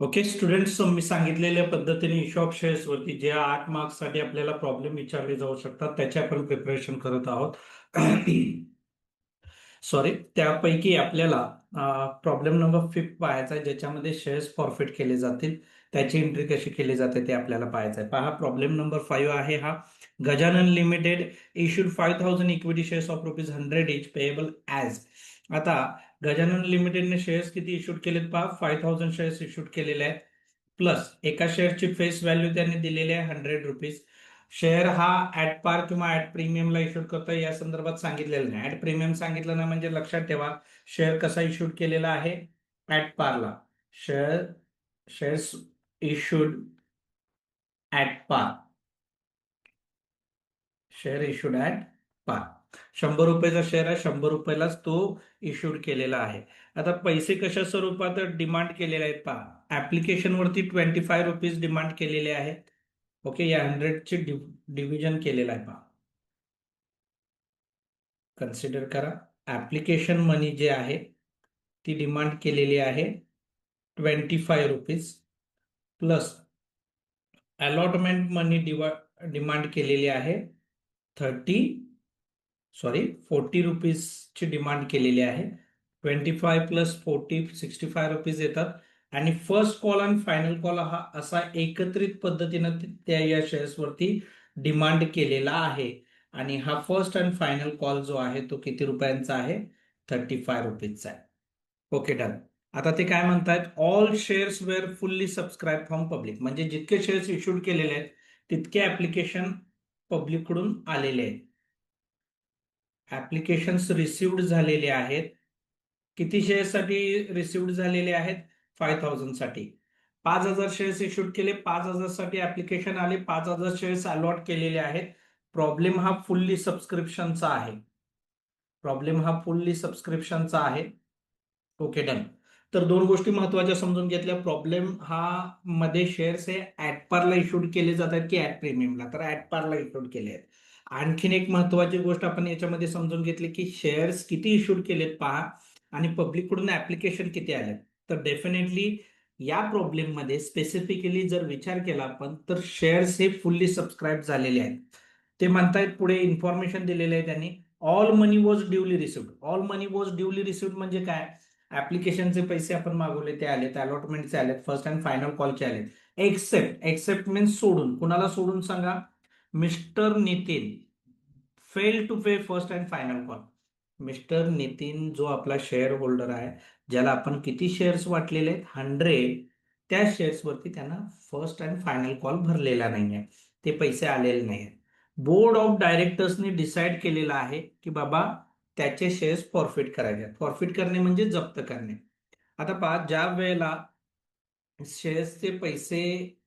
Okay students मी सांगितलेल्या पद्धतीने Aesop shares वरती जे आठ मार्क्ससाठी आपल्याला प्रॉब्लेम विचारले जाऊ शकतात त्याचे आपण प्रिपरेशन करत आहोत. सॉरी त्यापैकी आपल्याला प्रॉब्लेम नंबर फिफ्थ पाहायचा आहे ज्याच्यामध्ये शेअर्स फॉरफिट केले जातील. त्याची एंट्री कशी केली जाते ते आपल्याला पाहायचं आहे. पहा प्रॉब्लेम नंबर फाईव्ह आहे हा. Gajanan limited issued five thousand equity shares of rupees hundred each payable as आता गजानन लिमिटेडने शेअर्स किती इश्यूड केलेत पहा? फाय थाउजंड शेअर्स इश्यूड केलेले आहेत. प्लस एका शेअरची फेस व्हॅल्यू त्यांनी दिलेली आहे हंड्रेड रुपीज शेअर हा ऍट पार किंवा ऍट प्रीमियमला इश्यूड करतो या संदर्भात सांगितलेलं नाही. ऍट प्रीमियम सांगितलं नाही म्हणजे लक्षात ठेवा शेअर कसा इश्यूड केलेला आहे? At Parla share shares issued at par share issued at par शंभर रुपयाचा शेअर आहे शंभर रुपयालाच तो इश्यूड केलेला आहे. आता पैसे कशा स्वरूपात डिमांड केलेले आहेत पहा. ऍप्लिकेशन वरती ट्वेंटी फाय रुपीज डिमांड केलेले आहेत. ओके या हंड्रेडचे डिव्हिजन केलेलं आहे पहा. कन्सिडर करा. ऍप्लिकेशन मनी जे आहे ती डिमांड केलेली आहे twenty five rupees plus allotment money diva demand केलेली आहे थर्टी सॉरी फोर्टी रुपीजची डिमांड केलेली आहे. Twenty five plus forty sixty five rupees येतात. आणि फर्स्ट कॉल आणि फायनल कॉल हा असा एकत्रित पद्धतीनं त्या या शेअर्सवरती डिमांड केलेला आहे. आणि हा फर्स्ट अँड फायनल कॉल जो आहे तो किती रुपयांचा आहे? थर्टी फाय रुपीजचा आहे. Okay done. आता ते काय म्हणतायत? All shares were fully subscribe from public म्हणजे जितके शेअर्स इश्यूड केलेले आहेत तितके ऍप्लिकेशन पब्लिककडून आलेले आहेत. ऍप्लिकेशन्स रिसिव्ड झालेले आहेत. किती शेअर्ससाठी रिसिव्ड झालेले आहेत? फाय थाउजंडसाठी. पाच हजार शेअर्स इश्यूड केले. पाच हजारसाठी ऍप्लिकेशन आले. पाच हजार शेअर्स अलॉट केलेले आहेत. प्रॉब्लेम हा फुल्ली सबस्क्रिप्शनचा आहे. प्रॉब्लेम हा फुल्ली सबस्क्रिप्शनचा आहे. ओके डन तर दोन गोष्टी महत्त्वाच्या समजून घेतल्या. प्रॉब्लेम हा मध्ये शेअर्स हे ऍट पारला इश्यूड केले जातात की ऍट प्रीमियमला तर ऍट पारला इश्यूड केले आहेत. आणखीन एक महत्वाची गोष्ट आपण याच्यामध्ये समजून घेतली की शेअर्स किती इश्यूड केलेत पहा आणि पब्लिककडून ऍप्लिकेशन किती आले तर डेफिनेटली या प्रॉब्लेममध्ये स्पेसिफिकली जर विचार केला आपण तर शेअर्स हे फुल्ली सबस्क्राईब झालेले आहेत. ते म्हणतायत पुढे इन्फॉर्मेशन दिलेले आहे त्यांनी all money was duly received all money was duly received म्हणजे काय? ऍप्लिकेशनचे पैसे आपण मागवले ते आलेत अलॉटमेंटचे आलेत फर्स्ट अँड फायनल कॉलचे आलेत. एक्सेप्ट एक्सेप्ट मीन्स सोडून. कुणाला सोडून सांगा? Mister Nitin fail to pay first and final call mister Nitin जो आपला शेअर होल्डर आहे ज्याला आपण किती शेअर्स वाटलेले आहेत हंड्रेड त्या शेअर्सवरती त्यांना फर्स्ट अँड फायनल कॉल भरलेला नाही आहे ते पैसे आलेले नाही आहेत बोर्ड ऑफ डायरेक्टर्सनी डिसाईड केलेलं आहे की बाबा त्याचे शेअर्स फॉरफिट करायचे आहेत. फॉरफिट करणे म्हणजे जप्त करणे. आता पहा ज्या वेळेला शेअर्सचे पैसे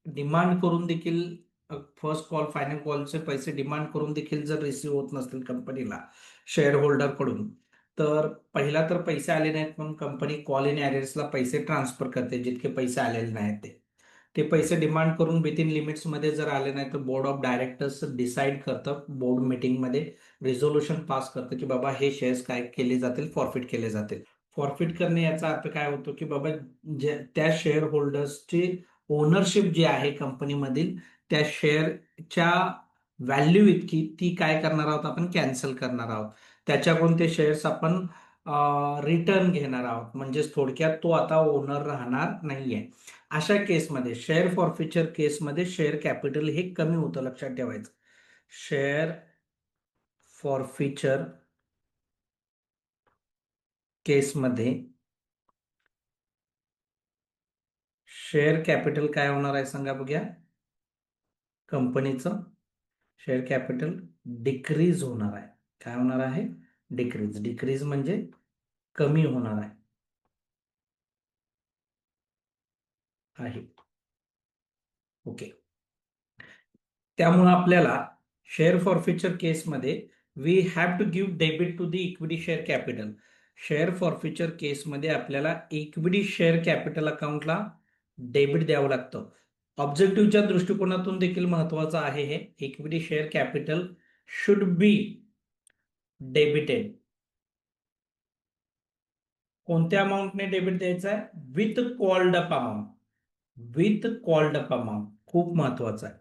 डिमांड करून देखील फर्स्ट कॉल फायनल कॉलचे पैसे डिमांड करून देखील जर रिसिव्ह होत नसतील कंपनीला शेअर होल्डरकडून तर पहिला तर पैसे आले नाहीत म्हणून कंपनी कॉल इन ॲरियर्सला पैसे ट्रान्सफर करते जितके पैसे आलेले नाहीत ते. ते पैसे डिमांड करून विथिन लिमिट्समध्ये जर आले नाही तर बोर्ड ऑफ डायरेक्टर्स डिसाईड करतं बोर्ड मिटिंगमध्ये रिझोल्युशन पास करतं की बाबा हे शेअर्स काय केले जातील फॉरफिट केले जातील. फॉरफिट करणे याचा अर्थ काय होतो की बाबा ज्या त्या शेअर होल्डर्सची ओनरशिप जी आहे कंपनीमधील त्या शेअरच्या व्हॅल्यू इतकी ती काय करणार आहोत? आपण कॅन्सल करणार आहोत. त्याच्याकडून ते शेअर्स आपण रिटर्न घेणार आहोत. म्हणजेच थोडक्यात तो आता ओनर राहणार नाहीये. अशा केसमध्ये शेअर फॉरफिचर केसमध्ये शेअर कॅपिटल हे कमी होतं लक्षात ठेवायचं. शेअर फॉरफिचर केसमध्ये शेअर कॅपिटल काय होणार आहे? सांगा बघूया. कंपनीचं शेअर कॅपिटल डिक्रीज होणार आहे. काय होणार आहे? डिक्रीज. डिक्रीज म्हणजे कमी होणार आहे. ओके. त्यामुळे आपल्याला शेअर फॉरफिचर केसमध्ये we have to give debit to the equity share capital share forfeiture केसमध्ये आपल्याला इक्विटी शेअर कॅपिटल अकाउंटला डेबिट द्यावं लागतं. ऑब्जेक्टिव्हच्या दृष्टिकोनातून देखील महत्वाचं आहे हे. Equity share capital should be debited कोणत्या अमाऊंटने डेबिट द्यायचं आहे? With called up amount with called up amount खूप महत्वाचं आहे.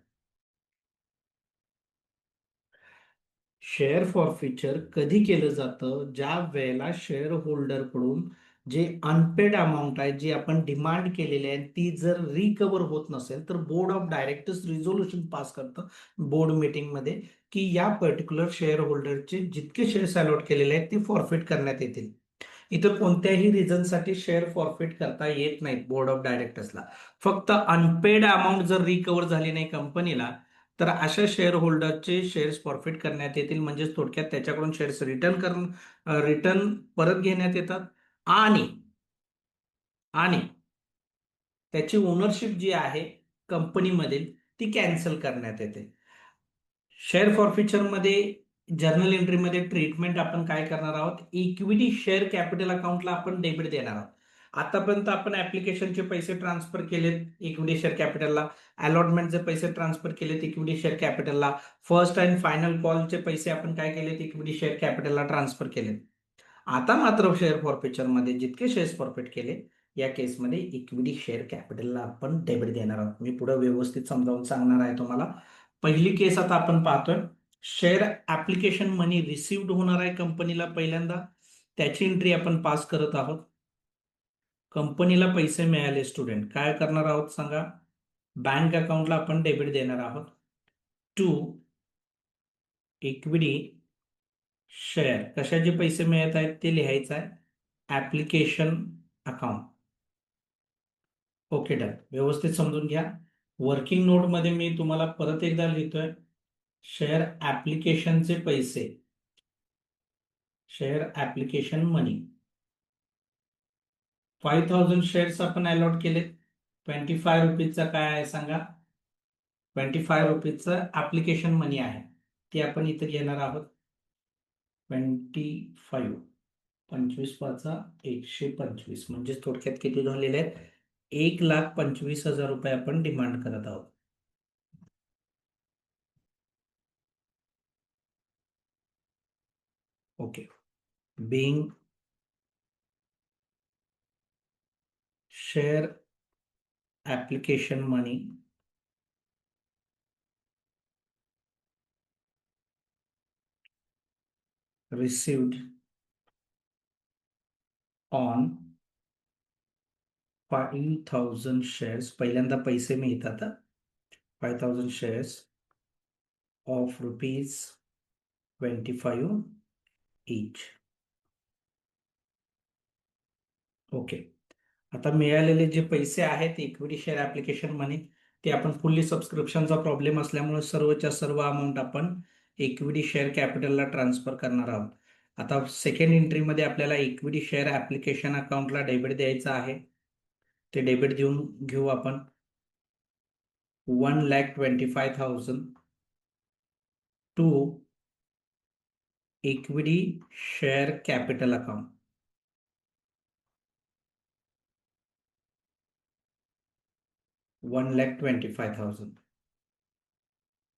शेअर फॉर फ्युचर कधी केलं जातं? ज्या वेळेला शेअर होल्डरकडून जे अनपेड अमाऊंट आहे जी आपण डिमांड केलेली आहे ती जर रिकवर होत नसेल तर board of directors resolution pass करतं बोर्ड मीटिंगमध्ये की या पर्टिक्युलर शेअर होल्डरचे जितके शेअर्स अलॉट केलेले आहेत ते फॉरफिट करण्यात येतील. इतर कोणत्याही रिझनसाठी शेअर फॉरफिट करता येत नाहीत बोर्ड ऑफ डायरेक्टर्सला फक्त अनपेड अमाऊंट जर रिकवर झाली नाही कंपनीला तर अशा शेअर होल्डरचे शेअर्स फॉरफिट करण्यात येतील. म्हणजेच थोडक्यात त्याच्याकडून शेअर्स रिटर्न कर रिटर्न परत घेण्यात येतात. आणि आणि त्याची ओनरशिप जी आहे कंपनीमधील ती कॅन्सल करण्यात येते. शेअर फॉरफिचरमध्ये जर्नल एंट्रीमध्ये ट्रीटमेंट आपण काय करणार आहोत? इक्विटी शेअर कॅपिटल अकाउंटला आपण डेबिट देणार आहोत. आतापर्यंत आपण ऍप्लिकेशनचे पैसे ट्रान्सफर केलेत इक्विटी शेअर कॅपिटलला अलॉटमेंटचे पैसे ट्रान्सफर केलेत इक्विटी शेअर कॅपिटलला फर्स्ट अँड फायनल कॉलचे पैसे आपण काय केलेत? इक्विटी शेअर कॅपिटलला ट्रान्सफर केलेत. आता मात्र शेअर फॉरफिचरमध्ये जितके शेअर्स फॉरफिट केले या केसमध्ये इक्विटी शेअर कॅपिटलला आपण डेबिट देणार आहोत. मी पुढे व्यवस्थित समजावून सांगणार आहे तुम्हाला. पहिली केस आता आपण पाहतोय. शेअर ऍप्लिकेशन मनी रिसिव्ड होणार आहे कंपनीला पहिल्यांदा. त्याची एंट्री आपण पास करत आहोत. कंपनीला पैसे मिळाले स्टुडंट काय करणार आहोत सांगा? बँक अकाउंटला आपण डेबिट देणार आहोत. टू इक्विटी शेअर कशाचे पैसे मिळत आहेत ते लिहायचं आहे. ऍप्लिकेशन अकाउंट ओके डन व्यवस्थित समजून घ्या. वर्किंग नोटमध्ये मी तुम्हाला परत एकदा लिहितोय. शेअर ऍप्लिकेशनचे पैसे. Share application money five thousand shares आपण अलॉट केले ट्वेंटी फाय रुपीजचा काय आहे सांगा? ट्वेंटी फाय रुपीजचं ऍप्लिकेशन मनी आहे. ते आपण इथं घेणार आहोत. ट्वेंटी फाईव्ह पंचवीस पाचा एकशे पंचवीस. म्हणजेच थोडक्यात किती झालेले आहेत? एक लाख पंचवीस हजार रुपये आपण डिमांड करत आहोत. Okay being share application money received on five thousand shares पहिल्यांदा पैसे मिळतात five thousand shares of rupees twenty five each okay आता मिळालेले जे पैसे आहेत इक्विटी शेअर ऍप्लिकेशन मनी ते आपण फुल्ली सबस्क्रिप्शनचा प्रॉब्लेम असल्यामुळे सर्वच्या सर्व अमाऊंट आपण इक्विटी शेअर कॅपिटलला ट्रान्सफर करणार आहोत. आता सेकंड एंट्रीमध्ये आपल्याला इक्विटी शेअर ऍप्लिकेशन अकाउंटला डेबिट द्यायचं आहे. ते डेबिट देऊन घेऊ आपण. One lakh twenty five thousand to equity share capital account one lakh twenty five thousand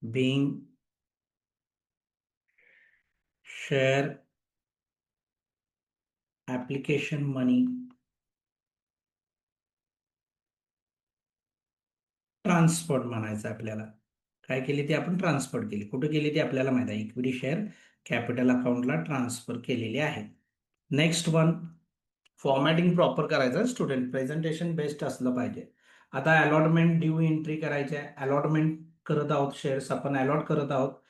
being share application money transport म्हणायचं आपल्याला. काय केली ती आपण ट्रान्सफर केली. कुठे केली ती आपल्याला माहिती आहे? इक्विटी शेअर कॅपिटल अकाउंटला ट्रान्सफर केलेली आहे. नेक्स्ट वन फॉर्मॅटिंग प्रॉपर करायचं. स्टुडंट प्रेझेंटेशन बेस्ट असलं पाहिजे. आता अलॉटमेंट ड्यू एंट्री करायची आहे. अलॉटमेंट करत आहोत शेअर्स आपण अलॉट करत आहोत.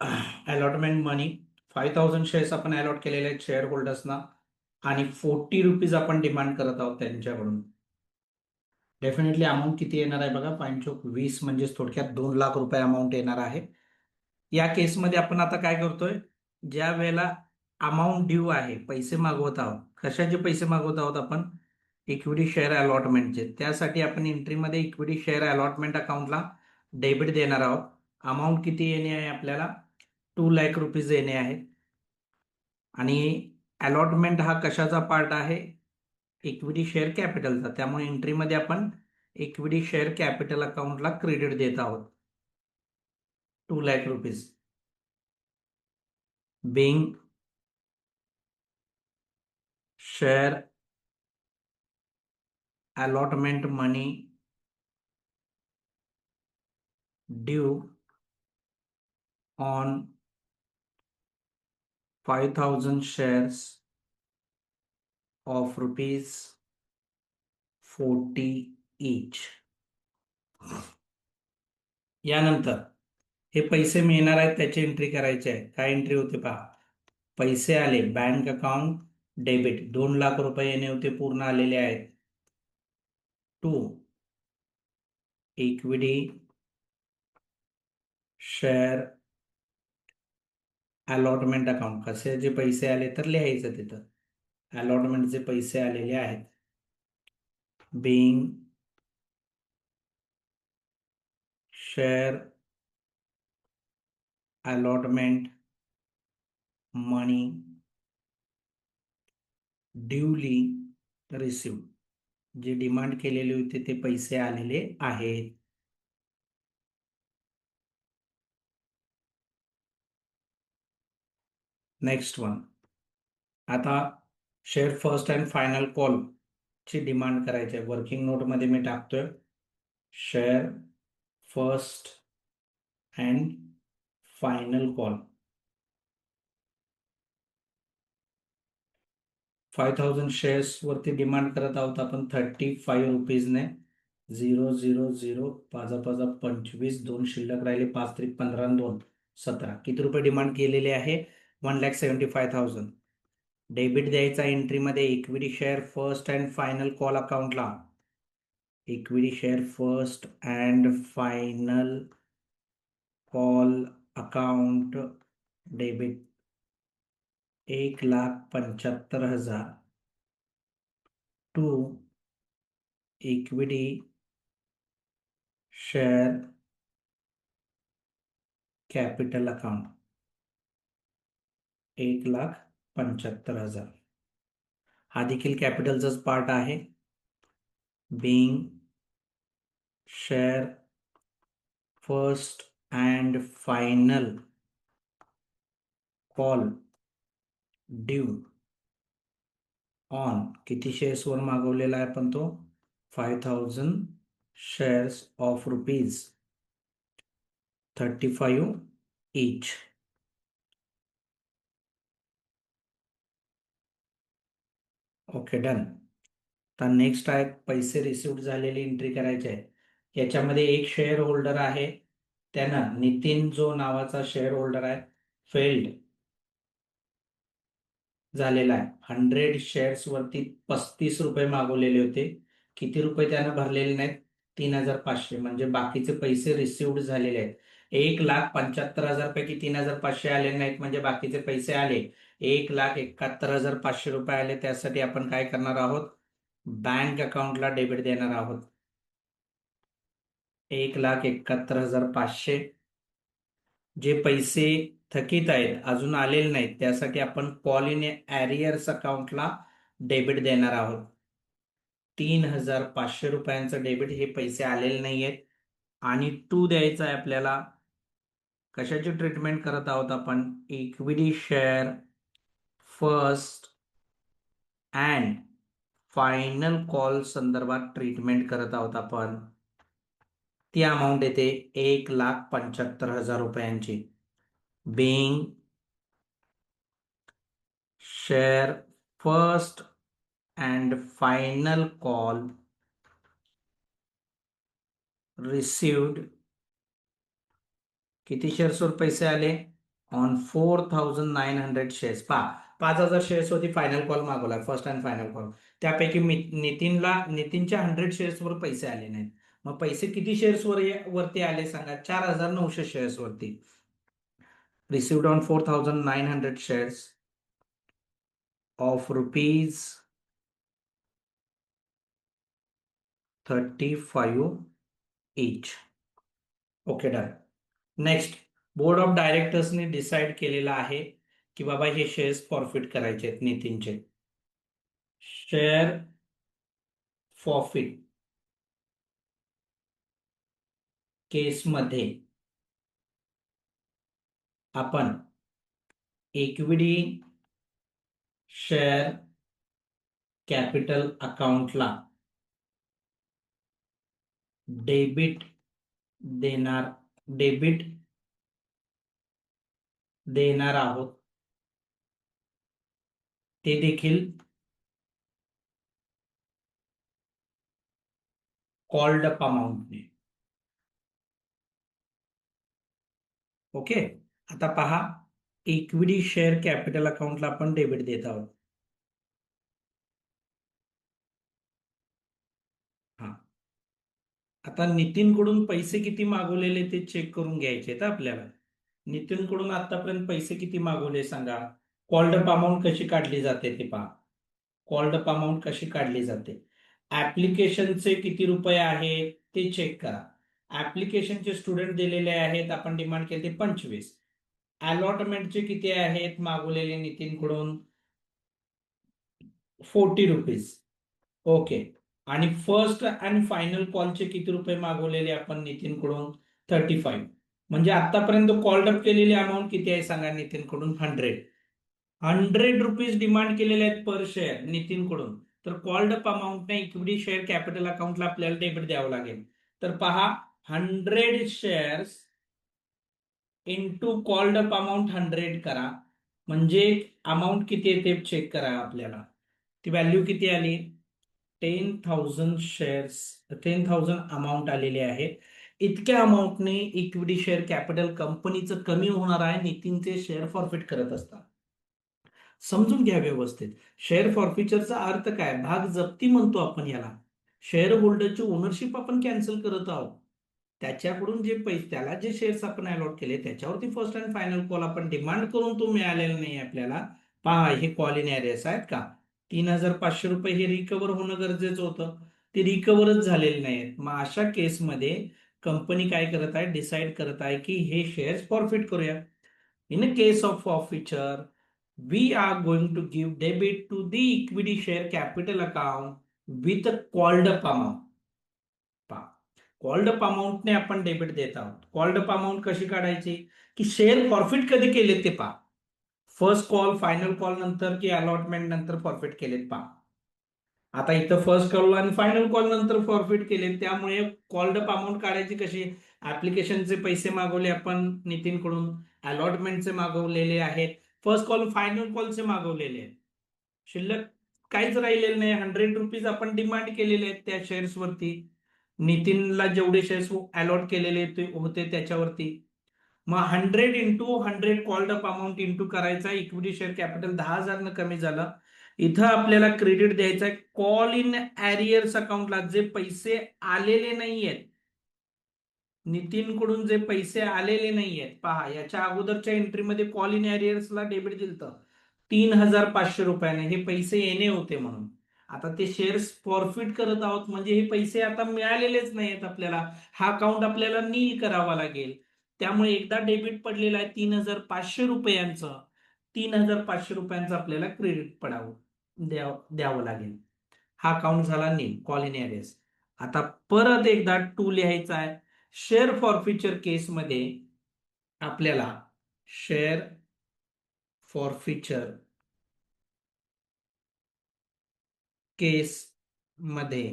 Allotment money five thousand shares आपण अलॉट केलेले आहेत शेअर होल्डर्सना आणि फोर्टी रुपीज आपण डिमांड करत आहोत त्यांच्याकडून. डेफिनेटली अमाऊंट किती येणार आहे बघा पाचशे वीस म्हणजे थोडक्यात दोन लाख रुपये अमाऊंट येणार आहे. या केसमध्ये आपण आता काय करतोय ज्या वेळेला अमाऊंट ड्यू आहे पैसे मागवत आहोत कशाचे पैसे मागवत आहोत आपण? इक्विटी शेअर अलॉटमेंटचे त्यासाठी आपण एंट्रीमध्ये इक्विटी शेअर अलॉटमेंट अकाउंटला डेबिट देणार आहोत. अमाऊंट किती येणे आहे आपल्याला? टू लॅक रुपीज येणे आहे आणि अलॉटमेंट हा कशाचा पार्ट आहे? इक्विटी शेअर कॅपिटलचा त्यामुळे एंट्रीमध्ये आपण इक्विटी शेअर कॅपिटल अकाउंटला क्रेडिट देत आहोत. Two lakh rupees. Being share allotment money due on five thousand shares of rupees forty each यानंतर हे पैसे मिळणार आहेत त्याची एंट्री करायची आहे. काय एंट्री होते पहा. पैसे आले बँक अकाउंट डेबिट दोन लाख रुपये येणे होते पूर्ण आलेले आहेत. To equity share allotment account कसे जे पैसे आले तर लिहायचं तिथं. अलॉटमेंटचे पैसे आलेले आहेत. Being share allotment money duly receive जे डिमांड केलेले होते ते पैसे आलेले आहेत. नेक्स्ट वन आता share first and final call ची डिमांड करायची आहे. वर्किंग नोटमध्ये मी टाकतोय. Share first and final call five thousand shares वरती डिमांड करत आहोत आपण. थर्टी फाईव्ह रुपीजने झिरो झिरो झिरो पाजा पाजा पंचवीस दोन शिल्लक राहिले पाच त्रिक पंधरा दोन सतरा. किती रुपये डिमांड केलेले आहे? One lakh seventy five thousand. Debit द्यायचा एंट्रीमध्ये equity share first and final call अकाउंटला. Equity share first and final call account debit एक लाख पंच्याहत्तर हजार. To equity share capital account. एक लाख पंच्याहत्तर हज़ार। हा देखील कॅपिटलचाच पार्ट आहे. Being share first and final call due on किती शेअर्सवर मागवलेला आहे पण तो? Five thousand shares of rupees thirty five each okay done तर नेक्स्ट आहे पैसे रिसिव्ह झालेली एंट्री करायचे आहे. याच्यामध्ये एक शेअर होल्डर आहे. त्यानं नितीन जो नावाचा शेअर होल्डर आहे फेल्ड झालेला आहे. हंड्रेड शेअर्स वरती पस्तीस रुपये मागवलेले होते. किती रुपये त्यानं भरलेले नाहीत? तीन हजार पाचशे. म्हणजे बाकीचे पैसे रिसिव्ह झालेले आहेत. एक लाख पंच्याहत्तर हजार पैकी तीन हजार पाचशे आले नाहीत. म्हणजे बाकीचे पैसे आले. एक लाख एकाहत्तर हजार पाचशे रुपये आले. त्यासाठी आपण काय करणार आहोत? बँक अकाउंटला डेबिट देणार आहोत. एक लाख एकाहत्तर हजार पाचशे. जे पैसे थकीत आहेत अजून आलेले नाहीत त्यासाठी आपण कॉल इन ॲरियर्स अकाउंटला डेबिट देणार आहोत. तीन हजार पाचशे रुपयांचं डेबिट हे पैसे आलेले नाही आहेत आणि टू द्यायचा आहे आपल्याला. कशाची ट्रीटमेंट करत आहोत आपण? Equity share first and final call संदर्भात ट्रीटमेंट करत आहोत आपण. ती अमाऊंट येते एक लाख पंच्याहत्तर हजार रुपयांची. Being share first and final call received किती शेअर्सवर पैसे आले? On four thousand nine hundred shares पा पाच हजार शेअर्स होती फायनल कॉल मागवला फर्स्ट अँड फायनल कॉल त्यापैकी नितीनला नितीनच्या हंड्रेड शेअर्सवर पैसे आले नाहीत. मग पैसे किती शेअर्सवर वरती आले सांगा? चार हजार नऊशे शेअर्सवरती received on 4,900 shares of rupees 35 each. Okay done next board of डायरेक्टर्सने decide केलेला आहे की बाबा हे शेअर्स फॉरफिट करायचे आहेत नितीनचे. शेअर फॉरफिट केसमध्ये आपण इक्विटी शेअर कॅपिटल अकाउंटला डेबिट देणार डेबिट देणार आहोत. ते देखील कॉल्ड अप अमाऊंटने ओके आता पहा इक्विटी शेअर कॅपिटल अकाउंटला आपण डेबिट देत आहोत. हा. आता नितीनकडून पैसे किती मागवलेले ते चेक करून घ्यायचे तर आपल्याला. नितीनकडून आतापर्यंत पैसे किती मागवले सांगा? कॉल्ड अप अमाऊंट कशी काढली जाते ते पहा. कॉल्ड अप अमाऊंट कशी काढली जाते. ऍप्लिकेशनचे किती रुपये आहे ते चेक करा. ऍप्लिकेशनचे स्टुडंट दिलेले आहेत आपण डिमांड केले ते पंचवीस. अलॉटमेंटचे किती आहेत मागवलेले नितीनकडून? Forty rupees. ओके. आणि फर्स्ट आणि फायनल कॉलचे किती रुपये मागवलेले आपण नितीनकडून? थर्टी फाईव्ह म्हणजे आतापर्यंत कॉल्ड अप केलेली अमाऊंट किती आहे सांगा नितीनकडून? हंड्रेड हंड्रेड रुपीज डिमांड केलेले आहेत पर शेअर नितीनकडून. तर कॉल्ड अप अमाऊंटने इक्विटी शेअर कॅपिटल अकाउंटला आपल्याला डेबिट द्यावं लागेल. तर पहा hundred shares into called up amount hundred करा. म्हणजे अमाऊंट किती आहे ते चेक करा आपल्याला. ती व्हॅल्यू किती आली? Ten thousand shares ten thousand amount आलेले आहे. इतक्या अमाऊंटने इक्विटी शेअर कॅपिटल कंपनीचं कमी होणार आहे. नितीनचे शेअर फॉरफिट करत असतात. समजून घ्या व्यवस्थित. शेअर फॉरफिचरचा अर्थ काय? भाग जप्ती म्हणतो आपण याला. शेअर होल्डरची ओनरशिप आपण कॅन्सल करत आहोत. त्याच्याकडून जे पैसे त्याला जे शेअर्स आपण अलॉट केले त्याच्यावरती फर्स्ट अँड फायनल कॉल आपण डिमांड करून तो मिळालेला नाही आपल्याला. पहा हे कॉल इन एरियस आहेत का? तीन हजार पाचशे रुपये हे रिकवर होणं गरजेचं होतं. ते रिकवरच झालेले नाहीत. मग अशा केसमध्ये कंपनी काय करत आहे? डिसाईड करत आहे की हे शेअर्स फॉरफिट करूया. In a case of forfeiture we are going to give debit to the equity share capital account with a called up amount. Called up अमाऊंटने आपण डेबिट देत आहोत. कॉल्ड अप अमाऊंट कशी काढायची? की शेअर फॉरफिट कधी केले ते पा फर्स्ट कॉल फायनल कॉल नंतर की अलॉटमेंट नंतर फॉरफिट केलेत पा आता इथं फर्स्ट कॉल आणि फायनल कॉल नंतर फॉरफिट केले त्यामुळे कॉल्ड अप अमाऊंट काढायची कशी? ऍप्लिकेशनचे पैसे मागवले आपण नितीनकडून अलॉटमेंटचे मागवलेले आहेत. फर्स्ट कॉल फायनल कॉलचे मागवलेले आहेत. शिल्लक काहीच राहिलेलं नाही. हंड्रेड रुपीज आपण डिमांड केलेले आहेत त्या शेअर्स वरती. नितीनला जेवढे शेअर्स अलॉट केलेले होते त्याच्यावरती. मग hundred into hundred called up amount into करायचा. इक्विटी शेअर कॅपिटल दहा हजारनं कमी झालं. इथं आपल्याला क्रेडिट द्यायचा आहे कॉल इन ॲरियर्स अकाउंटला जे पैसे आलेले नाही आहेत नितीनकडून जे पैसे आलेले नाहीयेत पहा याच्या अगोदरच्या एंट्रीमध्ये कॉल इन एरियर्सला डेबिट दिलं तीन हजार पाचशे रुपयाने हे पैसे येणे होते म्हणून. आता ते शेअर्स फॉरफिट करत आहोत म्हणजे हे पैसे आता मिळालेलेच नाहीत आपल्याला. हा अकाउंट आपल्याला नील करावा लागेल. त्यामुळे एकदा डेबिट पडलेलं आहे तीन हजार पाचशे रुपयांचं. तीन हजार पाचशे रुपयांचं आपल्याला क्रेडिट पडावं द्याव द्यावं लागेल. हा अकाउंट झाला नील कॉल इन आता परत एकदा टू लिहायचा आहे. शेअर फॉरफिचर केसमध्ये आपल्याला शेअर फॉरफिचर केस मध्ये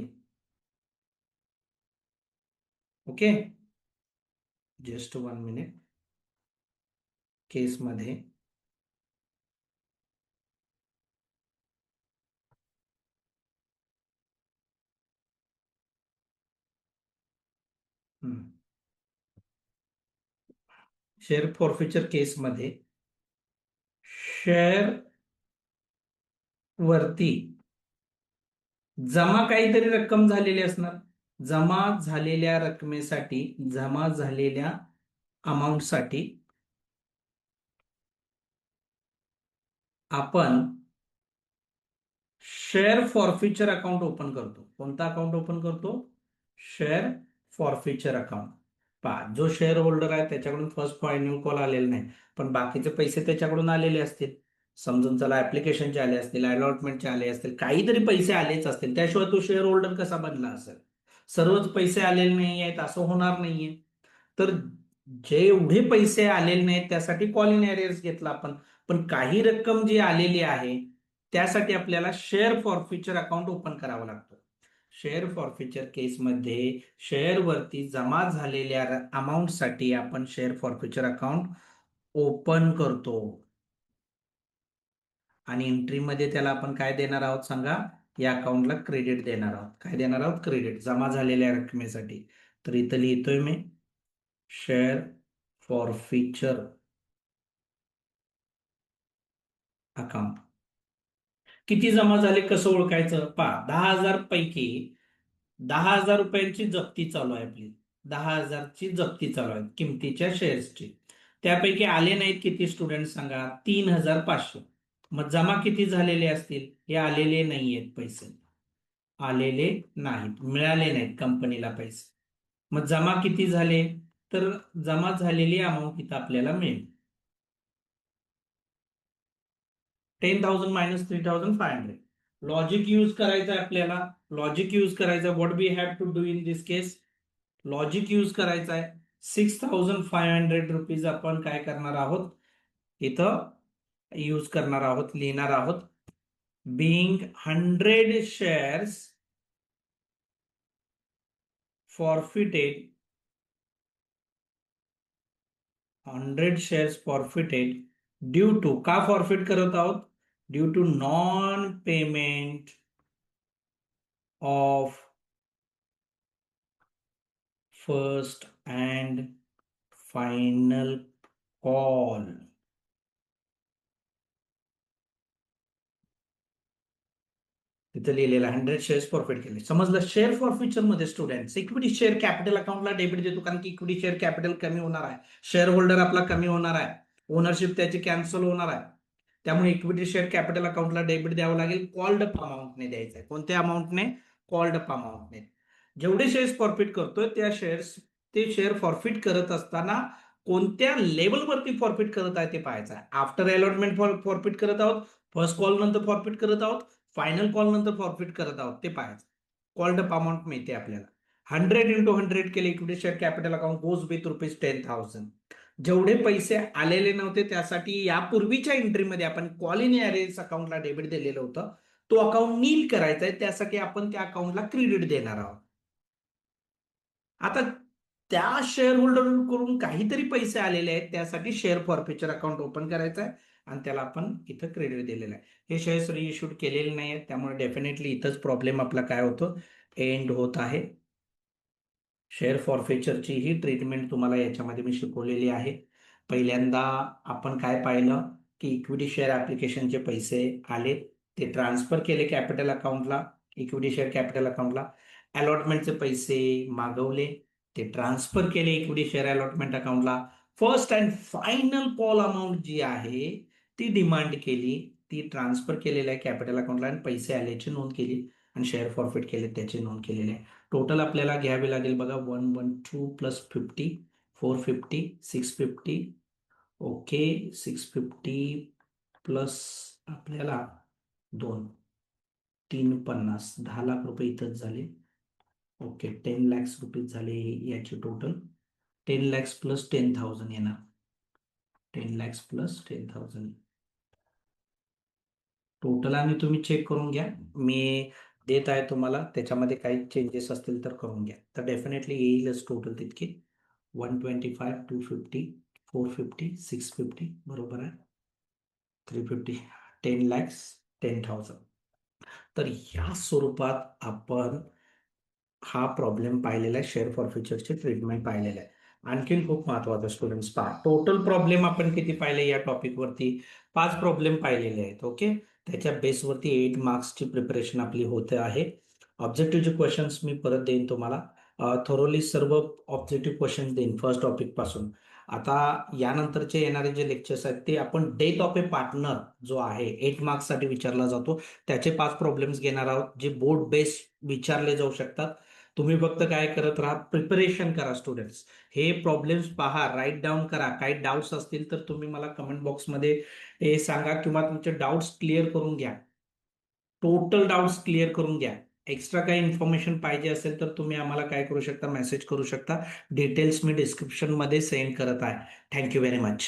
okay just one minute case मध्ये शेअर फॉरफ्युचर केसमध्ये शेअर वरती जमा काहीतरी रक्कम झालेली असणार. जमा झालेल्या रकमेसाठी जमा झालेल्या अमाऊंटसाठी आपण शेअर फॉरफिचर अकाउंट ओपन करतो. कोणता अकाउंट ओपन करतो? शेअर फॉर फ्युचर अकाउंट पहा जो शेअर होल्डर आहे त्याच्याकडून फर्स्ट फायनल कॉल आलेला नाही पण बाकीचे पैसे त्याच्याकडून आलेले असतील. समजून चला ऍप्लिकेशनचे आले असतील अलॉटमेंटचे आले असतील काहीतरी पैसे आलेच असतील. त्याशिवाय तो शेअर होल्डर कसा बनला असेल? सर्वच पैसे आलेले नाही आहेत असं होणार नाहीये. तर जे एवढे पैसे आलेले नाहीत त्यासाठी कॉल इन एरियर्स घेतला आपण. पण काही रक्कम जी आलेली आहे त्यासाठी आपल्याला share forfeiture account open करावं लागतं. शेअर फॉरफिचर केसमध्ये शेअरवरती जमा झालेल्या अमाऊंटसाठी आपण शेअर फॉरफिचर अकाउंट ओपन करतो. आणि एंट्रीमध्ये त्याला आपण काय देणार आहोत सांगा? या अकाउंटला क्रेडिट देणार आहोत. काय देणार आहोत? क्रेडिट जमा झालेल्या रकमेसाठी. तर इथं लिहितोय मी शेअर फॉरफिचर अकाउंट किती जमा झाले कसं ओळखायचं? पहा दहा हजार पैकी दहा हजार रुपयांची जप्ती चालू आहे आपली. दहा हजारची जप्ती चालू आहे किमतीच्या शेअर्सची त्यापैकी आले नाहीत किती स्टुडंट सांगा? तीन हजार पाचशे. मग जमा किती झालेले असतील? हे आलेले नाही आहेत पैसे. आलेले नाहीत मिळाले नाहीत कंपनीला पैसे. मग जमा किती झाले? तर जमा झालेली अमाऊंट इथं आपल्याला मिळेल. Ten thousand minus three thousand five hundred logic use करायचं आहे आपल्याला. लॉजिक यूज करायचं what we have to do in this case logic use करायचं आहे. Six thousand five hundred rupees आपण काय करणार आहोत? इथं यूज करणार आहोत लिहिणार आहोत. Being hundred shares forfeited hundred shares forfeited due to का फॉरफिट करत आहोत? Due to non payment of first and final call तिथे लिहिलेलं हंड्रेड शेअर्स फॉरफिट केले. समजलं? शेअर फॉरफिचरमध्ये स्टुडंट इक्विटी शेअर कॅपिटल अकाउंटला डेबिट देतो कारण की इक्विटी शेअर कॅपिटल कमी होणार आहे. शेअर होल्डर आपला कमी होणार आहे. ओनरशिप त्याची कॅन्सल होणार आहे. त्यामुळे इक्विटी शेअर कॅपिटल अकाउंटला डेबिट द्यावं लागेल. कॉल्ड अप अमाऊंटने द्यायचं आहे. कोणत्या अमाऊंटने कॉल्ड अप अमाऊंटने जेवढे शेअर्स फॉरफिट करतोय त्या शेअर्स ते शेअर फॉरफिट करत असताना कोणत्या लेवलवरती फॉरफिट करत आहे ते पाहायचं आहे. आफ्टर अलॉटमेंट फॉर फॉरफिट करत आहोत. फर्स्ट कॉल नंतर फॉरफिट करत आहोत. फायनल कॉल नंतर फॉरफिट करत आहोत. ते पाहायचं कॉल्ड अप अमाऊंट मिळते आपल्याला. हंड्रेड इंटू हंड्रेड केले equity share capital account goes with rupees ten thousand जेवढे पैसे आलेले नव्हते त्यासाठी यापूर्वीच्या एंट्रीमध्ये आपण क्वालिनी इन अकाउंटला डेबिट दिलेलं होतं. तो अकाउंट नील करायचा आहे त्यासाठी आपण त्या अकाउंटला क्रेडिट देणार आहोत. आता त्या शेअर होल्डरकडून काहीतरी पैसे आलेले आहेत त्यासाठी शेअर फॉरफ्युचर अकाउंट ओपन करायचं आहे आणि त्याला आपण इथं क्रेडिट दिलेलं आहे. हे शेअर्स रिइश्यूड केलेले नाही आहेत त्यामुळे डेफिनेटली इथंच प्रॉब्लेम आपला काय होतो? एंड होत आहे. शेअर फॉरफिचरची ही ट्रीटमेंट तुम्हाला याच्यामध्ये मी शिकवलेली आहे. पहिल्यांदा आपण काय पाहिलं की इक्विटी शेअर ॲप्लिकेशनचे पैसे आले ते ट्रान्सफर केले कॅपिटल अकाउंटला इक्विटी शेअर कॅपिटल अकाउंटला अलॉटमेंटचे पैसे मागवले ते ट्रान्सफर केले इक्विटी शेअर अलॉटमेंट अकाउंटला first and final call amount जी आहे ती डिमांड केली ती ट्रान्सफर केलेलं आहे कॅपिटल अकाउंटला आणि पैसे आल्याची नोंद केली. आणि शेअर फॉरफिट केले त्याचे नोंद केलेले आहे. टोटल आपल्याला घ्यावे लागेल बघा one one two plus fifty four fifty six fifty okay six fifty plus आपल्याला दोन तीन पन्नास दहा लाख रुपये इथंच झाले. ओके टेन लॅक्स रुपीज झाले याचे total ten lakhs plus ten thousand येणार. Ten lakhs plus ten thousand total आणि तुम्ही चेक करून घ्या. मी देत आहे तुम्हाला त्याच्यामध्ये काही चेंजेस असतील तर करून घ्या. तर डेफिनेटली येईलच टोटल तितके. One twenty five two fifty four fifty six fifty बरोबर आहे? Three fifty ten lakhs ten thousand तर ह्या स्वरूपात आपण हा प्रॉब्लेम पाहिलेला आहे शेअर फॉर फ्युचरचे ट्रीटमेंट पाहिलेलं आहे. आणखीन खूप महत्त्वाचा स्टुडंट्स पहा. टोटल प्रॉब्लेम आपण किती पाहिले या टॉपिकवरती पाच प्रॉब्लेम पाहिलेले आहेत ओके त्याच्या बेसवरती एट मार्क्सची प्रिपरेशन आपली होते आहे. ऑब्जेक्टिव्हचे क्वेश्चन्स मी परत देईन तुम्हाला. थोरोली सर्व ऑब्जेक्टिव्ह क्वेश्चन्स देईन फर्स्ट टॉपिकपासून. आता यानंतरचे येणारे जे लेक्चर्स आहेत ते आपण डेथ ऑफ ए पार्टनर जो आहे एट मार्क्ससाठी विचारला जातो. त्याचे पाच प्रॉब्लेम्स घेणार आहोत जे बोर्ड बेस विचारले जाऊ शकतात. तुम्ही फक्त काय करत राहा प्रिपरेशन करा स्टुडंट्स हे प्रॉब्लेम्स पहा राईट डाऊन करा. काही डाऊट्स असतील तर तुम्ही मला कमेंट बॉक्समध्ये हे सांगा किंवा तुमचे डाऊट्स क्लिअर करून घ्या. टोटल डाऊट्स क्लिअर करून घ्या. एक्स्ट्रा काही इन्फॉर्मेशन पाहिजे असेल तर तुम्ही आम्हाला काय करू शकता मेसेज करू शकता. डिटेल्स मी डिस्क्रिप्शनमध्ये सेंड करत आहे. Thank you very much